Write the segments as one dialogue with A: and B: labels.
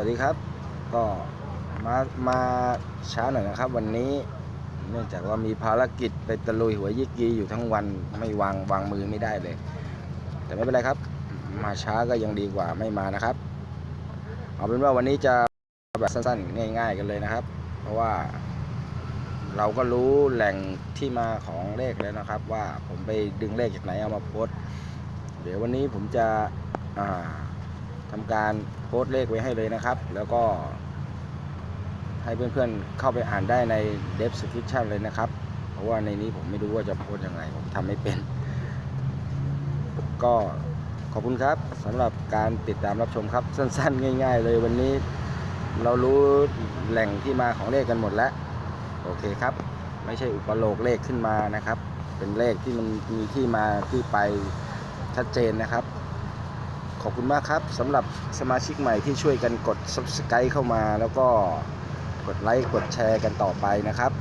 A: วัสดีครับ ก็มามาช้าหน่อยนะครับ วันนี้เนื่องจากว่ามีภารกิจไปตะลุยหัวยิกยีอยู่ทั้งวันไม่วางวางมือไม่ได้เลย แต่ไม่เป็นไรครับ มาช้าก็ยังดีกว่าไม่มานะครับ เอาเป็นว่าวันนี้จะแบบสั้นๆ ง่าย ๆ กันเลยนะครับ เพราะว่าเราก็รู้แหล่งที่มาของเลขแล้วนะครับ ว่าผมไปดึงเลขจากไหนเอามาโพสเดี๋ยววันนี้ผมจะอ่า ทำการโพสต์เลขไว้ให้เลยนะครับ แล้วก็ ให้เพื่อนๆเข้าไปอ่านได้ใน description เลยนะครับ เพราะว่าในนี้ผมไม่รู้ว่าจะโพสต์ยังไง ผมทำไม่เป็น ก็ขอบคุณครับสำหรับการติดตามรับชมครับ สั้นๆ ง่าย ๆ เลยวันนี้เรารู้แหล่งที่มาของเลขกันหมดแล้ว โอเคครับ ไม่ใช่อุปโลกเลขขึ้นมานะครับ เป็นเลขที่มันมีที่มาที่ไปชัดเจนนะครับ ขอบคุณมากครับสำหรับสมาชิกใหม่ที่ช่วยกันกด subscribe เข้ามา แล้วก็กดไลค์กดแชร์กันต่อไปนะครับ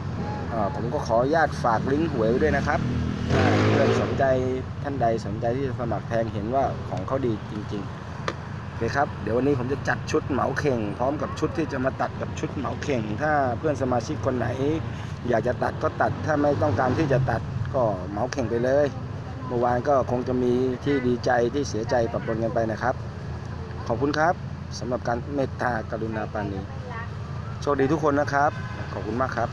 A: ผมก็ขออนุญาตฝากลิงก์หวยไว้ด้วยนะครับเพื่อนสนใจท่านใดสนใจที่จะสมัครแทงเห็นว่าของเขาดีจริงๆโอเคครับเดี๋ยววันนี้ผมจะจัดชุดเหมาเข่ง พร้อมกับชุดที่จะมาตัดกับชุดเหมาเข่ง ถ้าเพื่อนสมาชิกคนไหน อยากจะตัดก็ตัดถ้าไม่ต้องการที่จะตัดก็เหมาเข่งไปเลย เมื่อวานก็คงจะมีที่ดีใจที่เสียใจปรับปนกันไปนะครับ ขอบคุณครับสำหรับการเมตตากรุณาปานีโชคดีทุกคนนะครับ ขอบคุณมากครับ